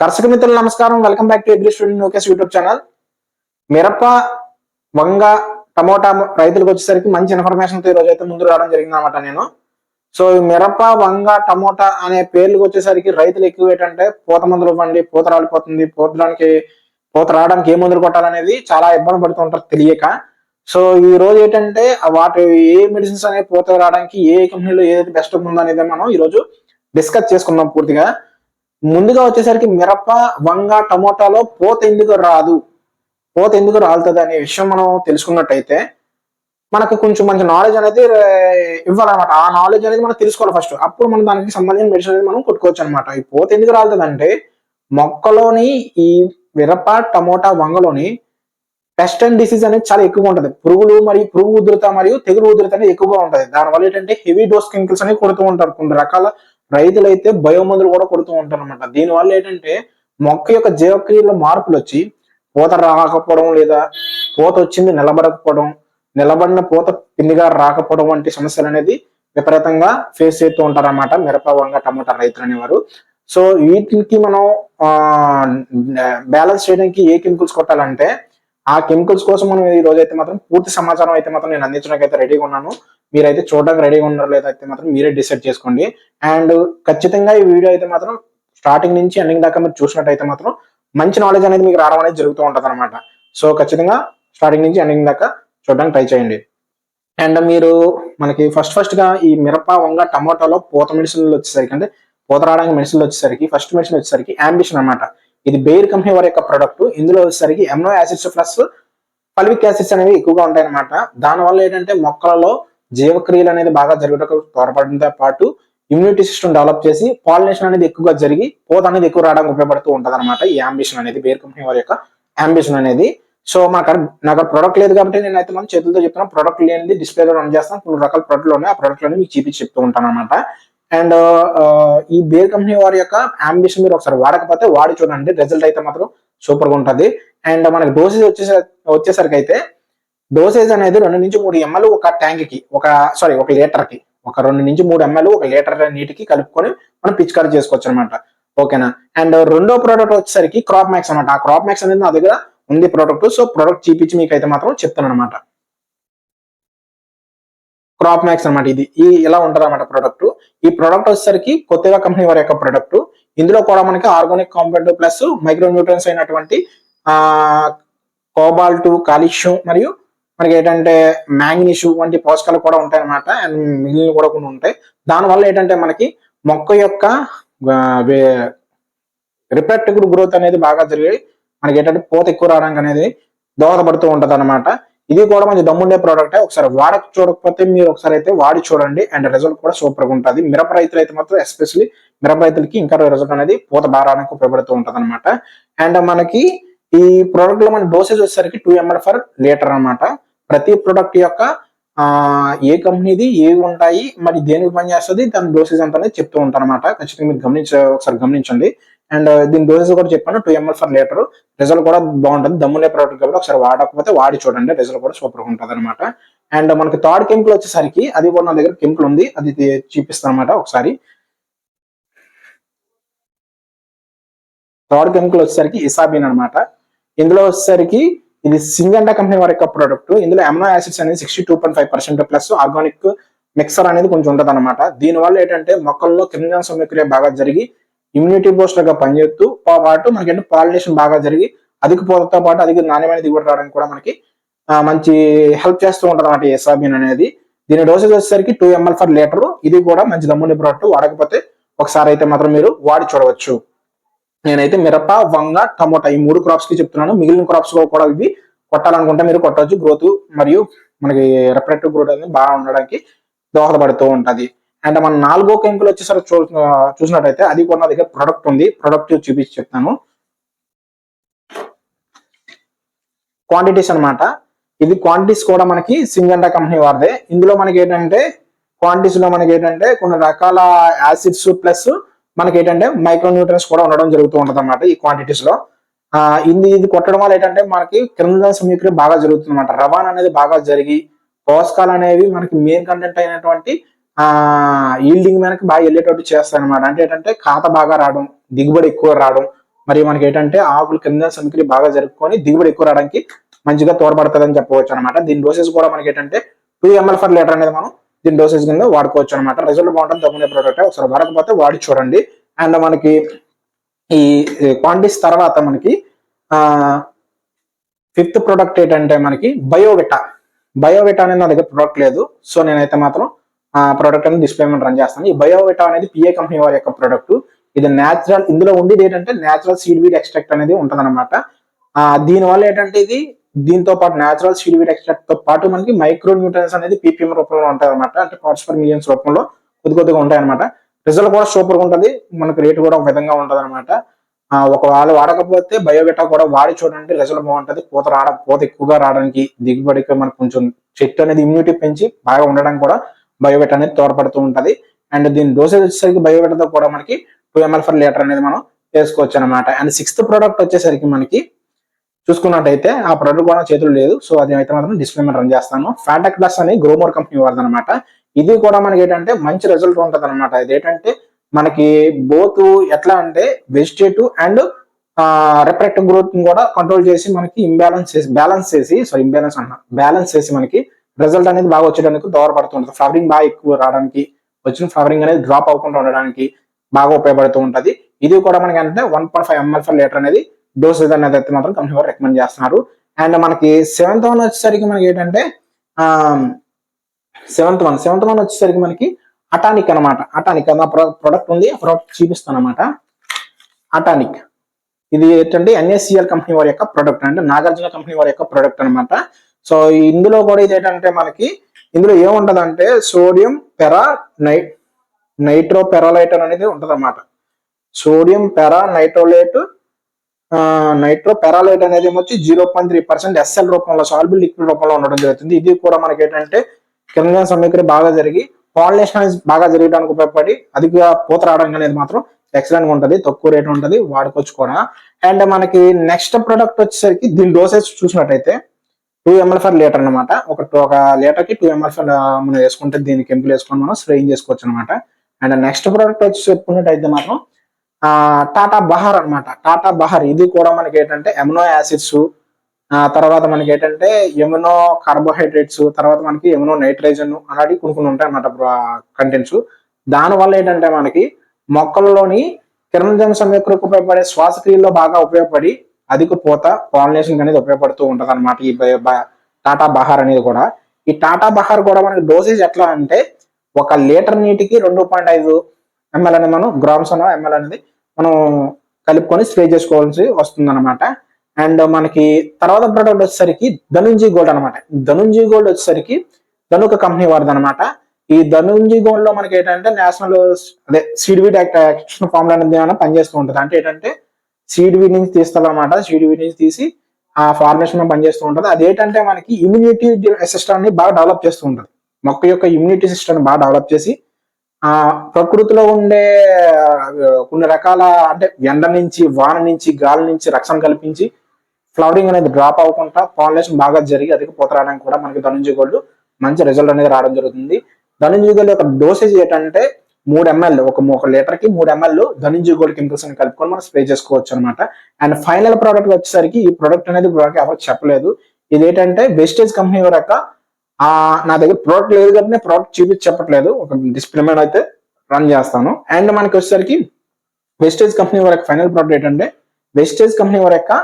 కర్షక మిత్రులు నమస్కారం. Welcome back to agri student నోకేస్ YouTube channel మిరప వంగ టమోటా రైతులకు వచ్చేసరికి మంచి ఇన్ఫర్మేషన్ ఈ ఈరోజు అయితే ముందు రావడం జరిగింది అనమాట నేను. సో మిరప వంగ టమోటా అనే పేర్లకు వచ్చేసరికి రైతులు ఎక్కువ ఏంటంటే పూత మందులు ఇవ్వండి పూత రాలిపోతుంది పూతడానికి పూత రావడానికి ఏ మందులు కొట్టాలనేది చాలా ఇబ్బంది పడుతూ ఉంటారు తెలియక. సో ఈ రోజు ఏంటంటే వాటి ఏ మెడిసిన్స్ అనేవి పూత రావడానికి ఏ కంపెనీలో ఏదైతే బెస్ట్ ఉందో అనేది మనం ఈ రోజు డిస్కస్ చేసుకుందాం పూర్తిగా. ముందుగా వచ్చేసరికి మిరప వంగ టమోటాలో పోత ఎందుకు రాదు? పోత ఎందుకు రాలుతుంది అనే విషయం మనం తెలుసుకున్నట్టయితే మనకు కొంచెం మంచి నాలెడ్జ్ అనేది ఇవ్వాలన్నమాట. ఆ నాలెడ్జ్ అనేది మనం తెలుసుకోవాలి ఫస్ట్ అప్పుడు మనం దానికి సంబంధించిన మెడిసిన్ అనేది మనం కొట్టుకోవచ్చు అనమాట ఈ పోత ఎందుకు రాలుతుంది అంటే మొక్కలోని ఈ మిరప టమోటా వంగలోని పెస్ట్ అండ్ డిసీజ్ అనేది చాలా ఎక్కువగా ఉంటుంది. పురుగులు మరియు పురుగు ఉధృత మరియు తెగులు ఉధృత అనేది ఎక్కువగా ఉంటుంది. దానివల్ల ఏంటంటే హెవీ డోస్ కెమికల్స్ అనేవి కొడుతూ ఉంటారు. కొన్ని రకాల రైతులైతే బయోమందులు కూడా కొడుతూ ఉంటారు అనమాట దీనివల్ల ఏంటంటే మొక్క యొక్క జీవక్రియలో మార్పులు వచ్చి పూత రాకపోవడం లేదా పూత వచ్చింది నిలబడకపోవడం నిలబడిన పూత పిండిగా రాకపోవడం వంటి సమస్యలు అనేది విపరీతంగా ఫేస్ చేస్తూ ఉంటారన్నమాట మిరప వంగ టమాటా రైతులు అనేవారు. సో వీటికి మనం బ్యాలెన్స్ చేయడానికి ఏ కెమికల్స్ కొట్టాలంటే ఆ కెమికల్స్ కోసం మనం ఈ రోజు అయితే మాత్రం పూర్తి సమాచారం అయితే మాత్రం నేను అందించడానికి అయితే రెడీగా ఉన్నాను. మీరైతే చూడడానికి రెడీగా ఉన్నారో లేదా అయితే మాత్రం మీరే డిసైడ్ చేసుకోండి. అండ్ ఖచ్చితంగా ఈ వీడియో అయితే మాత్రం స్టార్టింగ్ నుంచి ఎండింగ్ దాకా మీరు చూసినట్టయితే మాత్రం మంచి నాలెడ్జ్ అనేది మీకు రావడం అనేది జరుగుతూ ఉంటుంది అనమాట సో ఖచ్చితంగా స్టార్టింగ్ నుంచి ఎండింగ్ దాకా చూడడానికి ట్రై చేయండి. అండ్ మీరు మనకి ఫస్ట్ ఫస్ట్గా ఈ మిరప వంగ టమాటాలో పూత మెడిసిన్లు వచ్చేసరికి అంటే పూత రావడానికి మెడిసిన్లు వచ్చేసరికి ఫస్ట్ మెడిసిన్ వచ్చేసరికి అంబిషన్ అనమాట ఇది బేర్ కంపెనీ వారి యొక్క ప్రొడక్ట్ ఇందులో వచ్చేసరికి amino acids plus fulvic acids అనేవి ఎక్కువగా ఉంటాయన్నమాట. దానివల్ల ఏంటంటే మొక్కలలో జీవక్రియలు అనేది బాగా జరుగుటకు తోడ్పడంతో పాటు ఇమ్యూనిటీ సిస్టమ్ డెవలప్ చేసి పాలినేషన్ అనేది ఎక్కువగా జరిగి పోత అనేది ఎక్కువ రావడానికి ఉపయోగపడుతూ ఉంటుంది అనమాట ఈ అంబిషన్ అనేది బేర్ కంపెనీ వారి యొక్క అంబిషన్ అనేది. సో మాకు నాకు ప్రొడక్ట్ లేదు కాబట్టి నేను అయితే మనం చేతులతో చెప్తున్నాను ప్రొడక్ట్ లేనిది డిస్ప్లేలో రన్ చేస్తాను కొన్ని రకాల ప్రొడక్ట్లు ఉన్నాయి. ఆ ప్రొడక్ట్ మీకు చూపించి చెప్తూ ఉంటాను అనమాట అండ్ uh, ఈ బేర్ కంపెనీ వారి యొక్క అంబిషన్ మీరు ఒకసారి వాడకపోతే వాడి చూడండి. రిజల్ట్ అయితే మాత్రం సూపర్గా ఉంటుంది. అండ్ మనకి డోసేజ్ వచ్చేసరి వచ్చేసరికి అయితే డోసేజ్ అనేది రెండు నుంచి మూడు ఎంఎల్ ఒక ట్యాంక్కి ఒక సారీ ఒక లీటర్కి ఒక రెండు నుంచి మూడు ఎంఎల్ ఒక లీటర్ నీటికి కలుపుకొని మనం పిచికారీ చేసుకోవచ్చు అనమాట ఓకేనా అండ్ రెండో ప్రోడక్ట్ వచ్చేసరికి క్రాప్ మ్యాక్స్ అనమాట ఆ క్రాప్ మ్యాక్స్ అనేది నా దగ్గర ఉంది ప్రోడక్ట్ సో ప్రోడక్ట్ చూపించి మీకు అయితే మాత్రం చెప్తాను అనమాట క్రాప్ మ్యాక్స్ అనమాట ఇది. ఈ ఇలా ఉంటుంది అనమాట ప్రోడక్ట్ ఈ ప్రోడక్ట్ వచ్చేసరికి కొత్తగా కంపెనీ వారి యొక్క ప్రోడక్ట్ ఇందులో కూడా మనకి organic compound plus micro nutrients అయినటువంటి ఆ కోబాల్ట్ కాలిష్యం మరియు మనకి ఏంటంటే మ్యాంగనీష్ వంటి పోషకాలు కూడా ఉంటాయి అనమాట అండ్ మిగిలిన కూడా కొన్ని ఉంటాయి. దానివల్ల ఏంటంటే మనకి మొక్క యొక్క రిప్రడక్టివ్ గ్రోత్ అనేది బాగా జరిగి మనకి ఏంటంటే పూత ఎక్కువ రావడానికి అనేది దోహదపడుతూ ఉంటది అనమాట ఇది కూడా మంచి దమ్ముండే ప్రోడక్ట్ ఒకసారి వాడక చూడకపోతే మీరు ఒకసారి అయితే వాడి చూడండి అండ్ రిజల్ట్ కూడా సూపర్గా ఉంటుంది. మిరప రైతులు అయితే మాత్రం ఎస్పెషల్లీ మిరప రైతులకి ఇంకా రిజల్ట్ అనేది పూత బారానికి ఉపయోగపడుతూ ఉంటది అనమాట అండ్ మనకి ఈ ప్రోడక్ట్లో మన డోసేజ్ వచ్చేసరికి టూ ఎంఎల్ ఫర్ లీటర్ అన్నమాట. ప్రతి ప్రోడక్ట్ యొక్క ఏ కంపెనీది ఏవి ఉంటాయి మరి దేనికి పనిచేస్తుంది దాని డోసేజ్ ఎంత అనేది చెప్తూ ఉంటాను అనమాట ఖచ్చితంగా మీరు గమనించ ఒకసారి గమనించండి. అండ్ uh, దీని డోసెస్ కూడా చెప్పాను two ML for litre result కూడా బాగుంటుంది. దమ్మునే ప్రోడక్ట్ కాబట్టి ఒకసారి వాడకపోతే వాడి చూడండి రిజల్ట్ కూడా సూపర్గా ఉంటుంది అనమాట అండ్ మనకి థర్డ్ కెమికల్ వచ్చేసరికి అది కూడా నా దగ్గర కెమికల్ ఉంది. అది చూపిస్తాను అనమాట ఒకసారి. థర్డ్ కెమికల్ వచ్చేసరికి ఇసాబిన్ అనమాట ఇందులో వచ్చేసరికి ఇది సింగండా కంపెనీ వారి యొక్క ప్రోడక్ట్ ఇందులో అమినో యాసిడ్స్ అనేది sixty two point five percent plus organic mixer అనేది కొంచెం ఉంటుంది అనమాట దీనివల్ల ఏంటంటే మొక్కల్లో కిరణజన సమక్రియ బాగా జరిగి ఇమ్యూనిటీ బూస్టర్గా పనిచేస్తూ పాటు మనకి అంటే పాలినేషన్ బాగా జరిగి అధిక పోతతో పాటు అధిక నాణ్యమైన దిగుబడి రావడానికి కూడా మనకి మంచి హెల్ప్ చేస్తూ ఉంటుంది అనమాట ఎసాబిన్ అనేది. దీని డోసేజ్ వచ్చేసరికి టూ ఎంఎల్ ఫర్ లీటర్ ఇది కూడా మంచి దమ్ముని ప్రోడక్ట్ వాడకపోతే ఒకసారి అయితే మాత్రం మీరు వాడి చూడవచ్చు. నేనైతే మిరప వంగ టమోటా ఈ మూడు క్రాప్స్కి చెప్తున్నాను. మిగిలిన క్రాప్స్ కూడా ఇవి కొట్టాలనుకుంటే మీరు కొట్టవచ్చు గ్రోత్ మరియు మనకి రిప్రడక్టివ్ గ్రోత్ అనేది బాగా ఉండడానికి దోహదపడుతూ ఉంటది. అండ్ మన నాలుగో కెమికల్ వచ్చేసరికి చూ చూసినట్టయితే అది కూడా నా దగ్గర ప్రొడక్ట్ ఉంది. ప్రొడక్ట్ చూపించి చెప్తాను. క్వాంటిటీస్ అన్నమాట. ఇది క్వాంటిటీస్ కూడా మనకి సింగండా కంపెనీ వారిదే. ఇందులో మనకి ఏంటంటే క్వాంటిటీస్లో మనకి ఏంటంటే కొన్ని రకాల యాసిడ్స్ ప్లస్ మనకి ఏంటంటే మైక్రో న్యూట్రన్స్ కూడా ఉండడం జరుగుతూ ఉంటది అనమాట ఈ క్వాంటిటీస్లో. ఆ ఇది ఇది కొట్టడం వల్ల ఏంటంటే మనకి క్రిమినల్ సమీకరణ బాగా జరుగుతుంది అనమాట రవాణా అనేది బాగా జరిగి పోషకాలు అనేవి మనకి మెయిన్ కంటెంట్ అయినటువంటి ఈల్డింగ్ మనకి బాగా వెళ్ళేటట్టు చేస్తాయి అనమాట అంటే ఏంటంటే ఖాత బాగా రావడం దిగుబడి ఎక్కువ రావడం మరి మనకి ఏంటంటే ఆకులు కింద సమిక్రి బాగా జరుపుకొని దిగుబడి ఎక్కువ రావడానికి మంచిగా తోడ్పడుతుంది అని చెప్పవచ్చు అనమాట దీని డోసెస్ కూడా మనకి ఏంటంటే టూ ఎంఎల్ ఫర్ లీటర్ అనేది మనం దీని డోసెస్ కింద వాడుకోవచ్చు అనమాట రిజల్ట్ బాగుంటుంది తగ్గునే ప్రోడక్ట్ ఒకసారి వాడకపోతే వాడి చూడండి. అండ్ మనకి ఈ క్వాంటిటీస్ తర్వాత మనకి ఫిఫ్త్ ప్రోడక్ట్ ఏంటంటే మనకి బయోవిటా బయోవిటా అనేది నా దగ్గర ప్రోడక్ట్ లేదు. సో నేనైతే మాత్రం ప్రోడక్ట్ అనేది డిస్ప్లే మీద రన్ చేస్తాను. ఈ బయోవిటా అనేది పిఏ కంపెనీ వారి యొక్క ప్రోడక్ట్ ఇది న్యాచురల్ ఇందులో ఉండేది ఏంటంటే న్యాచురల్ సీడ్ వీడ్ ఎక్స్ట్రాక్ట్ అనేది ఉంటుంది అనమాట దీని వల్ల ఏంటంటే ఇది దీంతో పాటు న్యాచురల్ సీడ్ వీడ్ ఎక్స్ట్రాక్ట్తో పాటు మనకి మైక్రో న్యూట్రన్స్ అనేది పీపీఎం రూపంలో ఉంటాయి అనమాట అంటే పార్ట్స్ పర్ మిలియన్స్ రూపంలో కొద్ది కొద్దిగా ఉంటాయి అనమాట రిజల్ట్ కూడా సూపర్గా ఉంటుంది. మనకి రేటు కూడా ఒక విధంగా ఉంటుంది అనమాట ఒకవేళ వాడకపోతే బయోగెటా కూడా వాడి చూడండి రిజల్ట్ బాగుంటుంది. పూత రావడం పూత ఎక్కువగా రావడానికి దిగుబడికి మనకు కొంచెం చెట్టు అనేది ఇమ్యూనిటీ పెంచి బాగా ఉండడానికి కూడా బయోవెట్ అనేది తోడ్పడుతూ ఉంటది. అండ్ దీని డోసేజ్ వచ్చేసరికి బయోవెట్తో కూడా మనకి టూ ఎంఎల్ ఫర్ లీటర్ అనేది మనం వేసుకోవచ్చు అనమాట అండ్ సిక్స్త్ ప్రోడక్ట్ వచ్చేసరికి మనకి చూసుకున్నట్టయితే ఆ ప్రోడక్ట్ కూడా చేతులు లేదు. సో అది అయితే మాత్రం డిస్ప్లే మీద రన్ చేస్తాను. ఫ్యాటక్ ప్లస్ అని గ్రోమోర్ కంపెనీ వారిది అనమాట ఇది కూడా మనకి ఏంటంటే మంచి రిజల్ట్ ఉంటుంది అనమాట ఇది ఏంటంటే మనకి బోత్ ఎట్లా అంటే వెజిటేటివ్ అండ్ రిప్రెక్టివ్ గ్రోత్ కూడా కంట్రోల్ చేసి మనకి ఇంబ్యాలెన్స్ చేసి బ్యాలెన్స్ చేసి సారీ ఇంబ్యాలెన్స్ అన్న బ్యాలెన్స్ చేసి మనకి రిజల్ట్ అనేది బాగా వచ్చేయడానికి దోహదపడుతుంటుంది. ఫ్లవరింగ్ బాగా ఎక్కువ రావడానికి వచ్చిన ఫ్లవరింగ్ అనేది డ్రాప్ అవ్వకుండా ఉండడానికి బాగా ఉపయోగపడుతూ ఉంటది. ఇది కూడా మనకి అంటే one point five ML for litre అనేది డోసేజ్ అనేది అయితే మాత్రం కంపెనీ వారు రికమెండ్ చేస్తున్నారు. అండ్ మనకి సెవెంత్ వన్ వచ్చేసరికి మనకి ఏంటంటే సెవెంత్ వన్ సెవెంత్ వన్ వచ్చేసరికి మనకి అటానిక్ అనమాట అటానిక్ అన్న ప్రొడక్ట్ ఉంది. ప్రోడక్ట్ ప్రొడక్ట్ చూపిస్తాను అనమాట అటానిక్ ఇది ఏంటంటే ఎన్ఎస్సిఎల్ కంపెనీ వారి యొక్క ప్రొడక్ట్ అంటే నాగార్జున కంపెనీ వారి యొక్క ప్రొడక్ట్ అనమాట సో ఇందులో కూడా ఇది ఏంటంటే మనకి ఇందులో ఏముంటదంటే సోడియం పెరా నై నైట్రో పెరాలైట్ అనేది ఉంటుంది అనమాట సోడియం పెరా నైట్రోలేట్ నైట్రో పెరాలైట్ అనేది వచ్చి zero point three percent SL రూపంలో సాల్బుల్ లిక్విడ్ రూపంలో ఉండడం జరుగుతుంది. ఇది కూడా మనకి ఏంటంటే కింద సమీకరణ బాగా జరిగి పాలినేషన్ అనేది బాగా జరగడానికి ఉపయోగపడి అధిక పూత రావడం అనేది మాత్రం ఎక్సలెంట్ ఉంటుంది తక్కువ రేట్ ఉంటుంది వాడుకోవచ్చు కూడా. అండ్ మనకి నెక్స్ట్ ప్రొడక్ట్ వచ్చేసరికి దీని డోసెస్ చూసినట్టయితే టూ ఎంఎల్ ఫర్ లీటర్ అనమాట ఒక ఒక లీటర్కి టూ ఎంఎల్ ఫర్ మనం వేసుకుంటే దీని కెమికల్ వేసుకొని మనం స్ప్రేయింగ్ చేసుకోవచ్చు అనమాట అండ్ నెక్స్ట్ ప్రోడక్ట్ వచ్చి చెప్పుకున్నట్టయితే మాత్రం టాటా బహార్ అన్నమాట. టాటా బహార్ ఇది కూడా మనకి ఏంటంటే ఎమినో యాసిడ్స్ తర్వాత మనకి ఏంటంటే ఎమినో కార్బోహైడ్రేట్స్ తర్వాత మనకి ఎమినో నైట్రోజన్ అలాంటివి కొన్ని కొన్ని ఉంటాయి అన్నమాట కంటెంట్స్ దాని వల్ల ఏంటంటే మనకి మొక్కల్లోని కిరణజన సమయక్రకు ఉపయోగపడే శ్వాసక్రియలో బాగా ఉపయోగపడి అధిక పూత పాలినేషన్ అనేది ఉపయోగపడుతూ ఉంటది అనమాట ఈ టాటా బహార్ అనేది కూడా. ఈ టాటా బహార్ కూడా మనకి డోసేజ్ ఎట్లా అంటే ఒక లీటర్ నీటికి రెండు పాయింట్ ఐదు ఎంఎల్ అనేది మనం గ్రామ్స్ అన్న ఎంఎల్ అనేది మనం కలుపుకొని స్ప్రే చేసుకోవాల్సి వస్తుంది అనమాట అండ్ మనకి తర్వాత ప్రోడక్ట్ వచ్చేసరికి ధనుంజీ గోల్డ్ అనమాట ధనుంజీ గోల్డ్ వచ్చేసరికి ధనుక కంపెనీ వారిది అనమాట ఈ ధనుంజీ గోల్డ్లో మనకి ఏంటంటే నేషనల్ అదే సీడ్ యాక్ట్ యాక్షన్ ఫార్ములా అనేది ఏమైనా పనిచేస్తూ ఉంటుంది? అంటే ఏంటంటే సీడ్ వీడ్ నుంచి తీస్తారనమాట సీడ్ వీడ్ నుంచి తీసి ఆ ఫార్మేషన్లో పనిచేస్తూ ఉంటుంది. అదేంటంటే మనకి ఇమ్యూనిటీ సిస్టమ్ని బాగా డెవలప్ చేస్తూ ఉంటుంది. మొక్క యొక్క ఇమ్యూనిటీ సిస్టమ్ బాగా డెవలప్ చేసి ఆ ప్రకృతిలో ఉండే కొన్ని రకాల అంటే ఎండ నుంచి వాన నుంచి గాలి నుంచి రక్షణ కల్పించి ఫ్లవరింగ్ అనేది డ్రాప్ అవ్వకుండా పాలినేషన్ బాగా జరిగి అధిక పూత రావడానికి కూడా మనకి ధనుంజయ గోల్డ్ మంచి రిజల్ట్ అనేది రావడం జరుగుతుంది. ధనుంజయ గోల్డ్ యొక్క డోసేజ్ ఏంటంటే మూడు ఎంఎల్ ఒక ఒక లీటర్కి మూడు ఎంఎల్ ధనుంజీ గోల్డ్ కెమికల్స్ అని కలుపుకొని మనం స్ప్రే చేసుకోవచ్చు అనమాట అండ్ ఫైనల్ ప్రోడక్ట్ వచ్చేసరికి ఈ ప్రోడక్ట్ అనేది ప్రోడక్ట్ ఎవరు చెప్పలేదు. ఇది ఏంటంటే వెస్టేజ్ కంపెనీ యొక్క ఆ నా దగ్గర ప్రోడక్ట్ లేదు కాబట్టి ప్రోడక్ట్ చూపించి చెప్పట్లేదు. ఒక డిస్ప్లే మీద అయితే రన్ చేస్తాను. అండ్ మనకి వచ్చేసరికి వెస్టేజ్ కంపెనీ వరకు ఫైనల్ ప్రోడక్ట్ ఏంటంటే వెస్టేజ్ కంపెనీ వరకు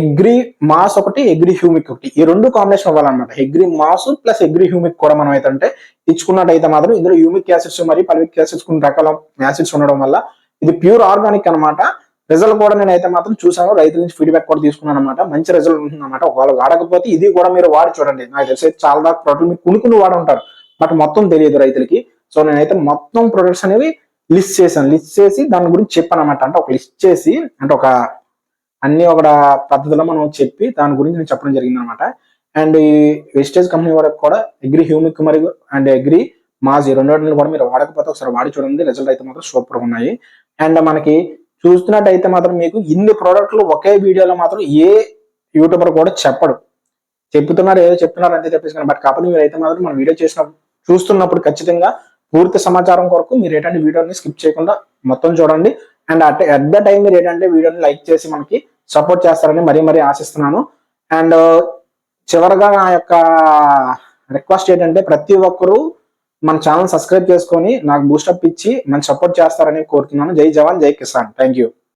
ఎగ్రీ మాస్ ఒకటి ఎగ్రి హ్యూమిక్ ఒకటి. ఈ రెండు కాంబినేషన్ అవ్వాలన్నమాట. Agri mass plus agri humic కూడా మనం అయితే అంటే ఇచ్చుకున్నట్టయితే మాత్రం ఇందులో హ్యూమిక్ యాసిడ్స్ మరియు పల్విక్ యాసిడ్స్ కొన్ని రకాల యాసిడ్స్ ఉండడం వల్ల ఇది ప్యూర్ ఆర్గానిక్ అన్నమాట. రిజల్ట్ కూడా నేను అయితే మాత్రం చూసాను రైతుల నుంచి ఫీడ్బ్యాక్ కూడా తీసుకున్నాను అనమాట మంచి రిజల్ట్ ఉంటుంది అనమాట ఒకవేళ వాడకపోతే ఇది కూడా మీరు వాడి చూడండి. నాకు తెలిసి చాలా దాకా ప్రోడక్ట్ మీరు కొనుక్కుని వాడు ఉంటారు. బట్ మొత్తం తెలియదు రైతులకి. సో నేనైతే మొత్తం ప్రొడక్ట్స్ అనేవి లిస్ట్ చేశాను. లిస్ట్ చేసి దాని గురించి చెప్పాను అనమాట అంటే ఒక లిస్ట్ చేసి అంటే ఒక అన్ని ఒక పద్ధతిలో మనం చెప్పి దాని గురించి నేను చెప్పడం జరిగింది అనమాట అండ్ ఈ వెస్టేజ్ కంపెనీ వరకు కూడా అగ్రి హ్యూమిక్ మరియు అండ్ అగ్రి మాజ్ ఈ రెండు కూడా మీరు వాడకపోతే ఒకసారి వాడి చూడండి. రిజల్ట్ అయితే మాత్రం సూపర్ ఉన్నాయి. అండ్ మనకి చూస్తున్నట్టయితే మాత్రం మీకు ఇన్ని ప్రోడక్ట్లు ఒకే వీడియోలో మాత్రం ఏ యూట్యూబర్ కూడా చెప్పడు. చెప్తున్నారు ఏదో చెప్తున్నారు అంతే తప్పించుకున్నారు బట్ కాకపోతే మీరు అయితే మాత్రం మన వీడియో చేసిన చూస్తున్నప్పుడు ఖచ్చితంగా పూర్తి సమాచారం కొరకు మీరు ఏంటంటే వీడియోని స్కిప్ చేయకుండా మొత్తం చూడండి. And at at the time మీరు ఏంటంటే వీడియోని లైక్ చేసి మనకి సపోర్ట్ చేస్తారని మరీ మరీ ఆశిస్తున్నాను. అండ్ చివరగా నా యొక్క రిక్వెస్ట్ ఏంటంటే ప్రతి ఒక్కరూ మన ఛానల్ సబ్స్క్రైబ్ చేసుకొని నాకు బూస్టప్ ఇచ్చి మన సపోర్ట్ చేస్తారని కోరుతున్నాను. జై జవాన్ జై కిసాన్. Thank you